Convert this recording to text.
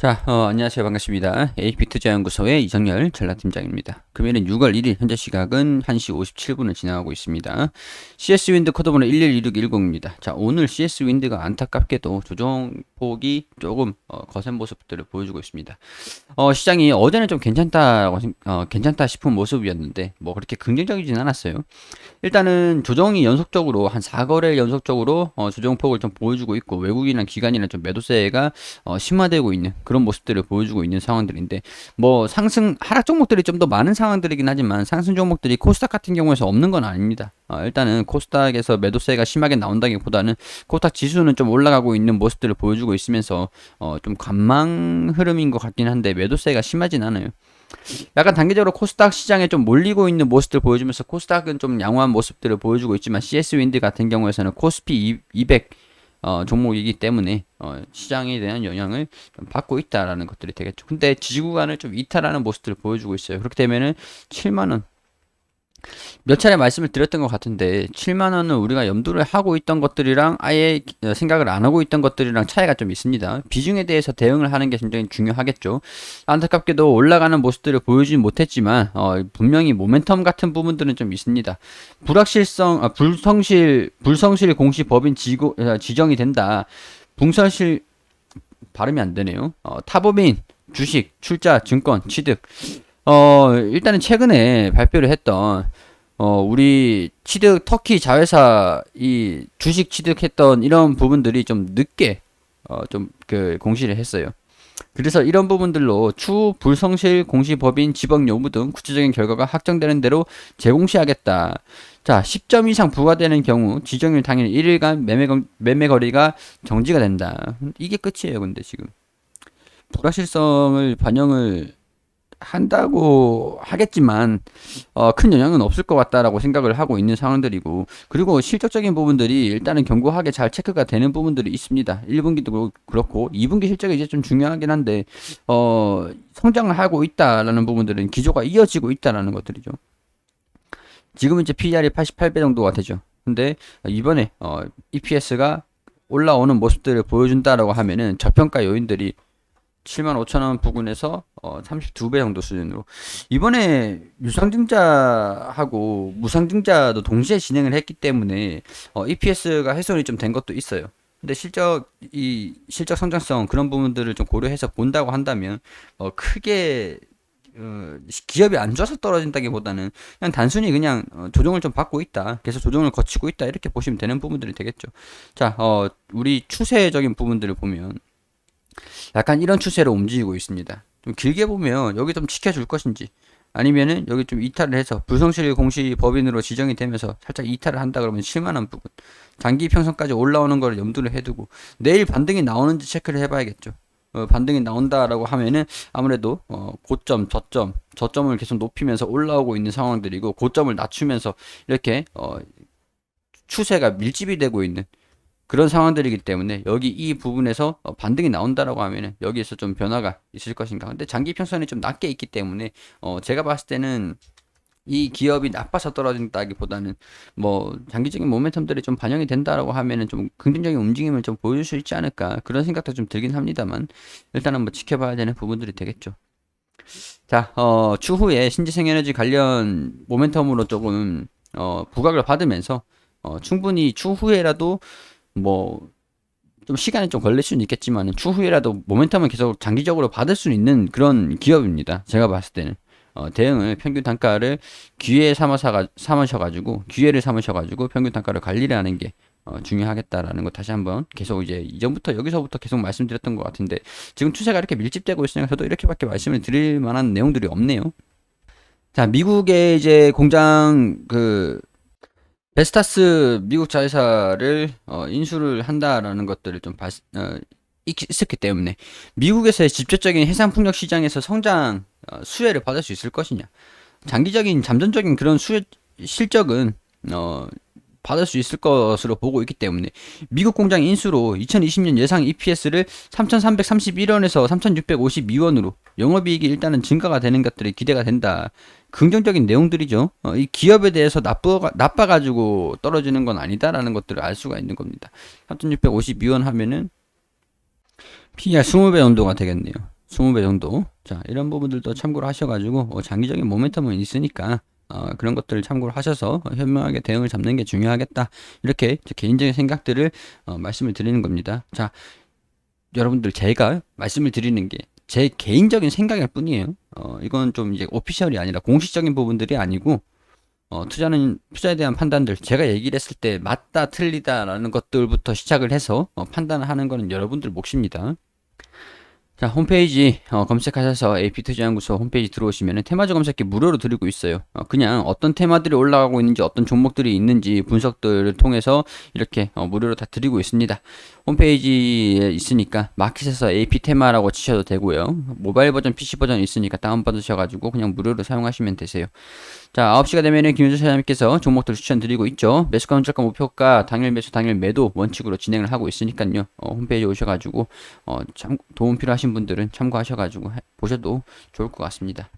자, 어, 안녕하세요. 반갑습니다. AP투자연구소의 이정열 전략팀장입니다. 금요일은 6월 1일, 현재 시각은 1시 57분을 지나가고 있습니다. CS윈드 코드번호 112610입니다. 자, 오늘 CS윈드가 안타깝게도 조정폭이 조금 어, 거센 모습들을 보여주고 있습니다. 어, 시장이 어제는 좀 괜찮다고, 생- 어, 괜찮다 싶은 모습이었는데, 뭐 그렇게 긍정적이진 않았어요. 일단은 조정이 연속적으로 한 4거래 연속적으로 어, 조정폭을 좀 보여주고 있고 외국인이나 기관이나 좀 매도세가 어, 심화되고 있는 그런 모습들을 보여주고 있는 상황들인데 뭐 상승 하락 종목들이 좀 더 많은 상황들이긴 하지만 상승 종목들이 코스닥 같은 경우에서 없는 건 아닙니다. 어, 일단은 코스닥에서 매도세가 심하게 나온다기보다는 코스닥 지수는 좀 올라가고 있는 모습들을 보여주고 있으면서 어, 좀 관망 흐름인 것 같긴 한데 매도세가 심하진 않아요. 약간 단계적으로 코스닥 시장에 좀 몰리고 있는 모습들 보여주면서 코스닥은 좀 양호한 모습들을 보여주고 있지만 CS 윈드 같은 경우에서는 코스피 200 어, 종목이기 때문에 어, 시장에 대한 영향을 좀 받고 있다라는 것들이 되겠죠. 근데 지지 구간을 좀 이탈하는 모습들을 보여주고 있어요. 그렇게 되면은 7만 원. 몇 차례 말씀을 드렸던 것 같은데 7만 원은 우리가 염두를 하고 있던 것들이랑 아예 생각을 안 하고 있던 것들이랑 차이가 좀 있습니다. 비중에 대해서 대응을 하는 게 굉장히 중요하겠죠. 안타깝게도 올라가는 모습들을 보여주지 못했지만 어, 분명히 모멘텀 같은 부분들은 좀 있습니다. 불확실성, 아, 불성실, 불성실 공시 법인 지고, 아, 지정이 된다. 분설실 발음이 안 되네요. 어, 타법인 주식, 출자, 증권, 취득. 어, 일단은 최근에 발표를 했던 어, 우리 취득 터키 자회사 이 주식 취득했던 이런 부분들이 좀 늦게 어, 좀 그 공시를 했어요. 그래서 이런 부분들로 추후 불성실 공시법인 지법 여부 등 구체적인 결과가 확정되는 대로 재공시하겠다. 자, 10점 이상 부과되는 경우 지정일 당일 1일간 매매, 거- 매매 거리가 정지가 된다. 이게 끝이에요, 근데 지금. 불확실성을 반영을 한다고 하겠지만 어, 큰 영향은 없을 것 같다라고 생각을 하고 있는 상황들이고 그리고 실적적인 부분들이 일단은 견고하게 잘 체크가 되는 부분들이 있습니다. 1분기도 그렇고 2분기 실적이 이제 좀 중요하긴 한데 어, 성장을 하고 있다라는 부분들은 기조가 이어지고 있다라는 것들이죠. 지금 이제 PER이 88배 정도가 되죠. 근데 이번에 어, EPS가 올라오는 모습들을 보여준다라고 하면은 저평가 요인들이 7만 5천 원 부근에서 어, 32배 정도 수준으로 이번에 유상증자하고 무상증자도 동시에 진행을 했기 때문에 어, EPS가 훼손이 좀 된 것도 있어요. 근데 실적 이 실적 성장성 그런 부분들을 좀 고려해서 본다고 한다면 어, 크게 어, 기업이 안 좋아서 떨어진다기보다는 그냥 단순히 그냥 어, 조정을 좀 받고 있다. 계속 조정을 거치고 있다. 이렇게 보시면 되는 부분들이 되겠죠. 자, 어, 우리 추세적인 부분들을 보면 약간 이런 추세로 움직이고 있습니다. 좀 길게 보면 여기 좀 지켜줄 것인지 아니면은 여기 좀 이탈을 해서 불성실 공시 법인으로 지정이 되면서 살짝 이탈을 한다 그러면 7만원 부분 장기 평선까지 올라오는 걸 염두를 해두고 내일 반등이 나오는지 체크를 해봐야겠죠. 어, 반등이 나온다라고 하면은 아무래도 어, 고점, 저점, 저점을 계속 높이면서 올라오고 있는 상황들이고 고점을 낮추면서 이렇게 어, 추세가 밀집이 되고 있는 그런 상황들이기 때문에 여기 이 부분에서 어, 반등이 나온다라고 하면은 여기에서 좀 변화가 있을 것인가. 근데 장기 평선이 좀 낮게 있기 때문에 어 제가 봤을 때는 이 기업이 나빠서 떨어진다기보다는 뭐 장기적인 모멘텀들이 좀 반영이 된다라고 하면은 좀 긍정적인 움직임을 좀 보여줄 수 있지 않을까 그런 생각도 좀 들긴 합니다만 일단은 뭐 지켜봐야 되는 부분들이 되겠죠. 자, 어 추후에 신재생에너지 관련 모멘텀으로 조금 어 부각을 받으면서 어 충분히 추후에라도 뭐 좀 시간이 좀 걸릴 수는 있겠지만 추후에라도 모멘텀을 계속 장기적으로 받을 수 있는 그런 기업입니다. 제가 봤을 때는 어, 대응을 평균 단가를 기회 삼아서 삼으셔가지고 기회를 삼으셔가지고 평균 단가를 관리를 하는 게 어, 중요하겠다라는 거 다시 한번 계속 이제 이전부터 여기서부터 계속 말씀드렸던 것 같은데 지금 추세가 이렇게 밀집되고 있으니까 저도 이렇게밖에 말씀을 드릴 만한 내용들이 없네요. 자 미국의 이제 공장 그 베스타스 미국 자회사를 어, 인수를 한다라는 것들을 좀 발, 어, 있- 있었기 때문에 미국에서의 직접적인 해상 풍력 시장에서 성장 어, 수혜를 받을 수 있을 것이냐 장기적인 잠정적인 그런 수 실적은 어, 받을 수 있을 것으로 보고 있기 때문에 미국 공장 인수로 2020년 예상 EPS를 3,331원에서 3,652원으로 영업이익이 일단은 증가가 되는 것들이 기대가 된다. 긍정적인 내용들이죠. 어, 이 기업에 대해서 나빠 나빠가지고 떨어지는 건 아니다라는 것들을 알 수가 있는 겁니다. 3,652원 하면은 PER 20배 정도가 되겠네요. 20배 정도. 자, 이런 부분들도 참고를 하셔가지고, 어, 장기적인 모멘텀은 있으니까, 어, 그런 것들을 참고를 하셔서 어, 현명하게 대응을 잡는 게 중요하겠다. 이렇게 제 개인적인 생각들을 어, 말씀을 드리는 겁니다. 자, 여러분들 제가 말씀을 드리는 게 제 개인적인 생각일 뿐이에요. 어, 이건 좀 이제 오피셜이 아니라 공식적인 부분들이 아니고, 어, 투자는, 투자에 대한 판단들, 제가 얘기를 했을 때 맞다, 틀리다라는 것들부터 시작을 해서 어, 판단을 하는 거는 여러분들 몫입니다. 자, 홈페이지 어, 검색하셔서 AP투자연구소 홈페이지 들어오시면 테마주 검색기 무료로 드리고 있어요. 어, 그냥 어떤 테마들이 올라가고 있는지 어떤 종목들이 있는지 분석들을 통해서 이렇게 어, 무료로 다 드리고 있습니다. 홈페이지에 있으니까 마켓에서 AP 테마라고 치셔도 되고요. 모바일 버전, PC 버전 있으니까 다운받으셔가지고 그냥 무료로 사용하시면 되세요. 자, 9시가 되면은 김현주 사장님께서 종목들 추천드리고 있죠. 매수가 혼자가 목표가 당일 매수, 당일 매도 원칙으로 진행을 하고 있으니까요. 어, 홈페이지 오셔가지고 어, 참, 도움 필요하신 분들은 참고하셔가지고 해- 보셔도 좋을 것 같습니다.